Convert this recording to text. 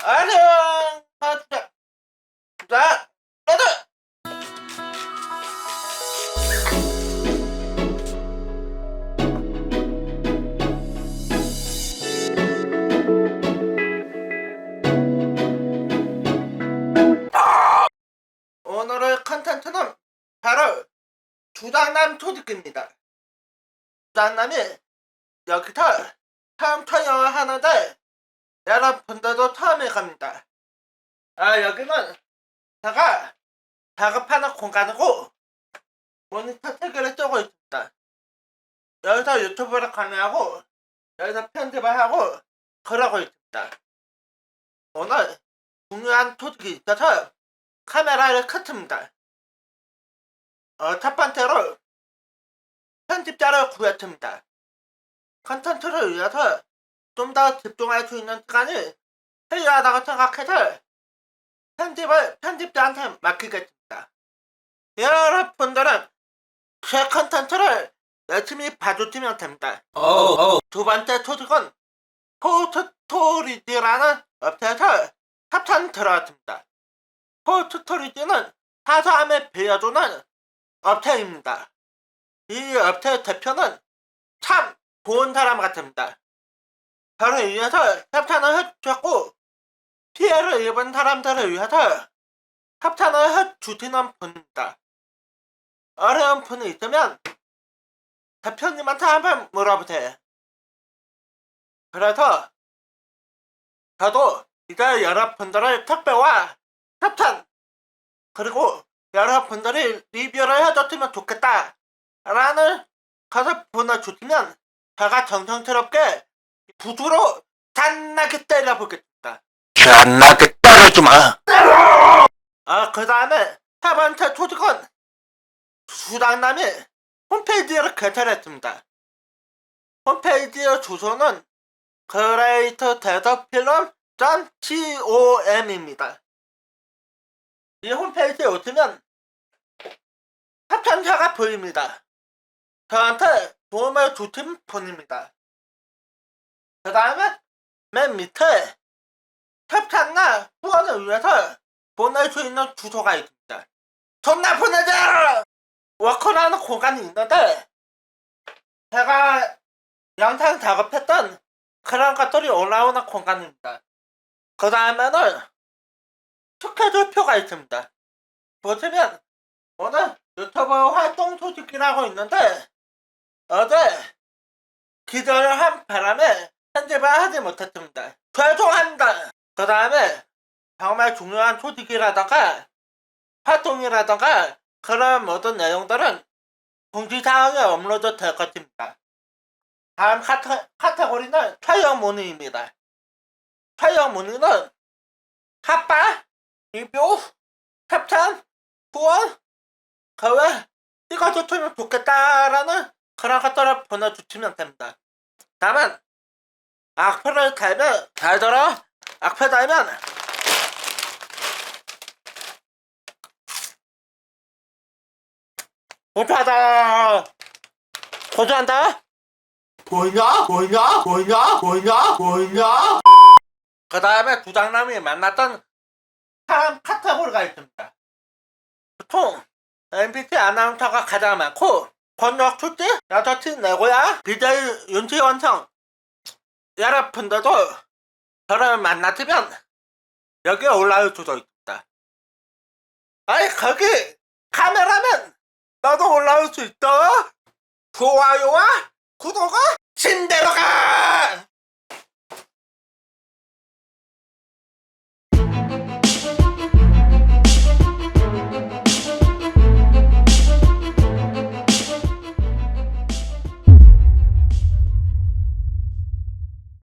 안녕 하자 자 나도 오늘의 컨텐츠는 바로 주장남 초딩입니다. 주장남이 여기서 처음 촬영을 하는데 여러분들도 처음에 갑니다. 아 여기는 제가 작업하는 공간이고 모니터 세 개를 쓰고 있습니다. 여기서 유튜브를 관리하고 여기서 편집을 하고 그러고 있습니다. 오늘 중요한 토픽이 있어서 카메라를 켰습니다. 어, 첫 번째로 편집자를 구했습니다. 컨텐츠를 위해서 좀 더 집중할 수 있는 시간이 필요하다고 생각해서 편집을 편집자한테 맡기겠습니다. 여러분들은 제 컨텐츠를 열심히 봐주시면 됩니다. 두 번째 소식은 포스토리지라는 업체에서 협찬 들어왔습니다. 포스토리지는 사서함에 빌려주는 업체입니다. 이 업체 대표는 참 좋은 사람 같습니다. 저를 위해서 협찬을 해주셨고 피해를 입은 사람들을 위해서 협찬을 해주시는 분입니다. 어려운 분이 있으면 대표님한테 한번 물어보세요. 그래서 저도 이제 여러분들의 택배와 협찬 그리고 여러분들이 리뷰를 해줬으면 좋겠다 라는 것을 보내주시면 제가 정성스럽게 붓으로 잔나게 때려보겠습니다. 잔나게 때려주마. 아, 그 다음에 세 번째 소식은 수당남이 홈페이지를 개설했습니다. 홈페이지의 주소는 그레이트 대서필름 .com입니다. 이 홈페이지에 오시면 합천사가 보입니다. 저한테 도움을 주신 분입니다. 그 다음에 맨 밑에 협찬과 후원을 위해서 보낼 수 있는 주소가 있습니다. 존나 보내자! 워커라는 공간이 있는데 제가 영상 작업했던 그런 것들이 올라오는 공간입니다. 그 다음에는 스케줄표가 있습니다. 보시면 오늘 유튜브 활동 소식이라고 있는데 어제 기절을 한 바람에 편집을 하지 못했습니다. 죄송합니다. 그 다음에 정말 중요한 소식이라던가 활동이라던가 그런 모든 내용들은 공지사항에 업로드 될 것입니다. 다음 카테, 카테고리는 촬영 문의입니다. 촬영 문의는 합바, 리뷰, 협찬, 후원, 그외 찍어줬으면 좋겠다라는 그런 것들을 보내주시면 됩니다. 다만 악플을 달면 잘 들어 악플 달면 못하다 고소한다 뭐냐? 뭐냐? 뭐냐? 뭐냐? 뭐냐? 그 다음에 부장남이 만났던 사람 카테고리가 있습니다. 보통 MBC 아나운서가 가장 많고 권력 출제, 여자친 내고야, DJ 윤지 원성 여러분들도 저를 만나시면 여기에 올라올 수도 있습니다. 아이 거기 카메라면 너도 올라올 수 있어. 좋아요와 구독은 신대로 가!